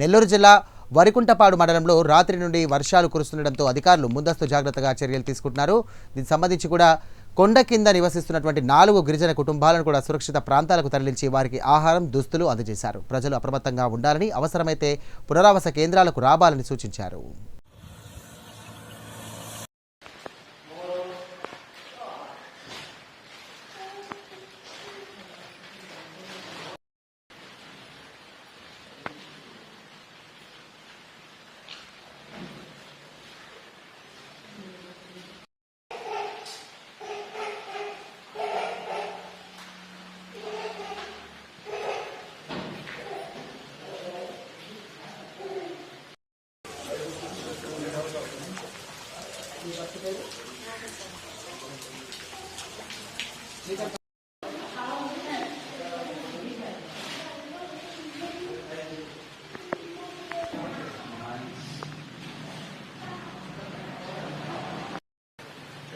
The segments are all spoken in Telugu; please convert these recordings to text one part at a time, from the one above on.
నెల్లూరు జిల్లా వరికుంటపాడు మండలంలో రాత్రి నుండి వర్షాలు కురుస్తుండటంతో అధికారులు ముందస్తు జాగ్రత్తగా చర్యలు తీసుకుంటున్నారు. దీనికి సంబంధించి కూడా కొండ కింద నివసిస్తున్నటువంటి నాలుగు గిరిజన కుటుంబాలను కూడా సురక్షిత ప్రాంతాలకు తరలించి వారికి ఆహారం దుస్తులు అందజేశారు. ప్రజలు అప్రమత్తంగా ఉండాలని అవసరమైతే పునరావాస కేంద్రాలకు రావాలని సూచించారు.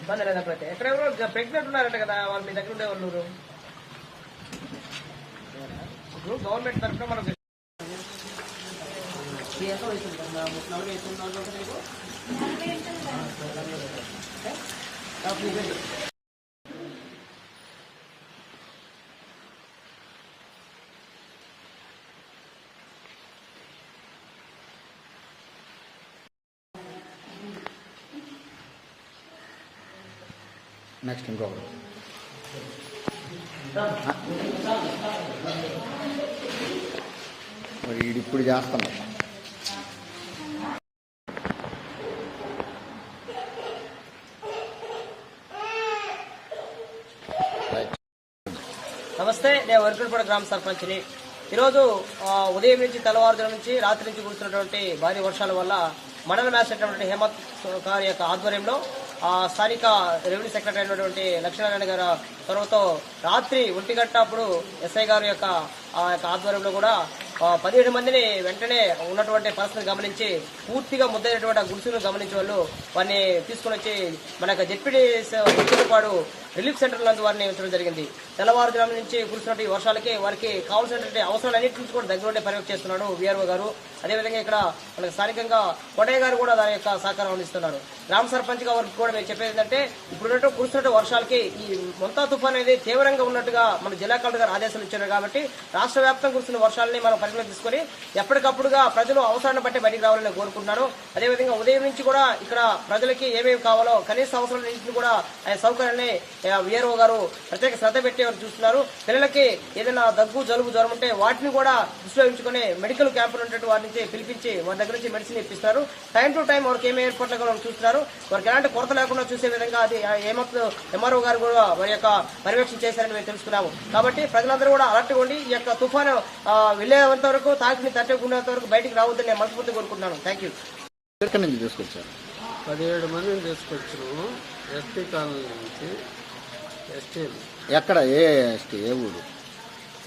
ఇబ్బంది లేకపోతే. ఎక్కడెవరో ప్రెగ్నెంట్ ఉన్నారంట కదా వాళ్ళు మీ దగ్గర ఉండే వాళ్ళు ఇప్పుడు గవర్నమెంట్ తరఫున మనకు నెక్స్ట్ ఇంకొకరు మరి ఇప్పుడు చేస్తున్నాడు నమస్తే నేను వరకులపూడ గ్రామ సర్పంచ్ని. ఈరోజు ఉదయం నుంచి తెల్లవారుజాము నుంచి రాత్రి నుంచి కురుస్తున్నటువంటి భారీ వర్షాల వల్ల మండల మ్యాజిస్ట్రేట్ హేమంత్ గారి యొక్క ఆధ్వర్యంలో ఆ, స్థానిక రెవెన్యూ సెక్రటరీ అయినటువంటి లక్ష్మీనారాయణ గారి చొరవతో రాత్రి ఒంటి గంట అప్పుడు ఎస్ఐ గారి యొక్క ఆ యొక్క ఆధ్వర్యంలో కూడా పదిహేడు మందిని వెంటనే ఉన్నటువంటి పరిస్థితిని గమనించి పూర్తిగా ముద్దైనటువంటి ఆ గుడిసెలను గమనించే వాళ్ళు వారిని తీసుకుని వచ్చి మన యొక్క పాడు రిలీఫ్ సెంటర్ నందు వారిని ఉంచడం జరిగింది. తెల్లవారుజాము నుంచి కురిసినటువంటి వర్షాలకి వారికి కావాల్సినటువంటి అవసరాలు నుంచి కూడా దగ్గర ఉండే పర్యవేక్షణ చేస్తున్నాడు వీఆర్ఓ గారు. అదేవిధంగా ఇక్కడ మనకు స్థానికంగా కోటయ్య గారు కూడా దాని యొక్క సహకారం అందిస్తున్నారు. గ్రామ సర్పంచ్గా వారికి కూడా మేము చెప్పేది ఏంటంటే ఇప్పుడు కురిసినటువంటి వర్షాలకి ఈ మొంతా తుఫాన్ అనేది తీవ్రంగా ఉన్నట్టుగా మన జిల్లా కలెక్టర్ గారు ఆదేశాలు ఇచ్చారు కాబట్టి రాష్ట్ర వ్యాప్తంగా కురుస్తున్న వర్షాలని మనం పరిగణన తీసుకొని ఎప్పటికప్పుడుగా ప్రజలు అవసరాన్ని బట్టి బయటికి రావాలని కోరుకుంటున్నాను అదేవిధంగా ఉదయం నుంచి కూడా ఇక్కడ ప్రజలకి ఏమేమి కావాలో కనీస అవసరాలన్నింటినీ కూడా ఆ సౌకర్యాన్ని విఆర్ఓ గారు ప్రత్యేక శ్రద్ధ పెట్టేవారు చూస్తున్నారు. పిల్లలకి ఏదైనా దగ్గు జలుబు జ్వరం ఉంటే వాటిని కూడా దృష్టిలో ఉంచుకొని మెడికల్ క్యాంపులు ఉన్నట్టు వారి నుంచి పిలిపించి వారి దగ్గర నుంచి మెడిసిన్ ఇప్పిస్తారు. టైం టు టైం వారికి ఏమేమి ఏర్పాట్లు కావాలో చూస్తున్నారు. వారికి ఎలాంటి కొరత లేకుండా చూసే విధంగా అది ఏమవుతుందో ఎంఆర్ఓ గారు కూడా వారి యొక్క పర్యవేక్షణ చేశారని మేము తెలుసుకున్నాము. కాబట్టి ప్రజలందరూ కూడా అలర్ట్గా ఉండి ఈ యొక్క తుఫాను వెళ్ళే వెళ్ళేంత వరకు తాకిని తట్టుకునేంత వరకు బయటికి రావద్దని నేను మనస్ఫూర్తి కోరుకుంటున్నాను. థ్యాంక్ యూ ఎక్కడి నుంచి తీసుకొచ్చారు? పదిహేడు మందిని తీసుకొచ్చినాము. ఎస్టీ కాలనీ నుంచి ఎస్టీలు ఎక్కడ? ఏ ఎస్టీ? ఏ ఊరు?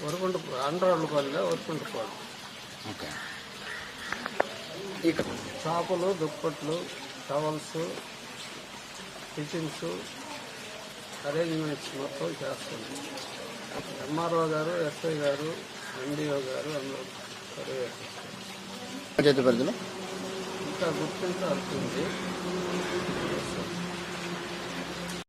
వరకుంట అండ్రోడ్లపల్లె వరకుంటపాడు ఓకే. ఇక్కడ. షాపులు దుప్పట్లు టవల్స్ కిచెన్స్ అరేంజ్మెంట్స్ మొత్తం చేస్తుంది ఎంఆర్ఓ గారు ఎస్ఐ గారు ఎండిఓ గారు అందరూ పరిధిలో? ఇంకా గుర్తించాల్సింది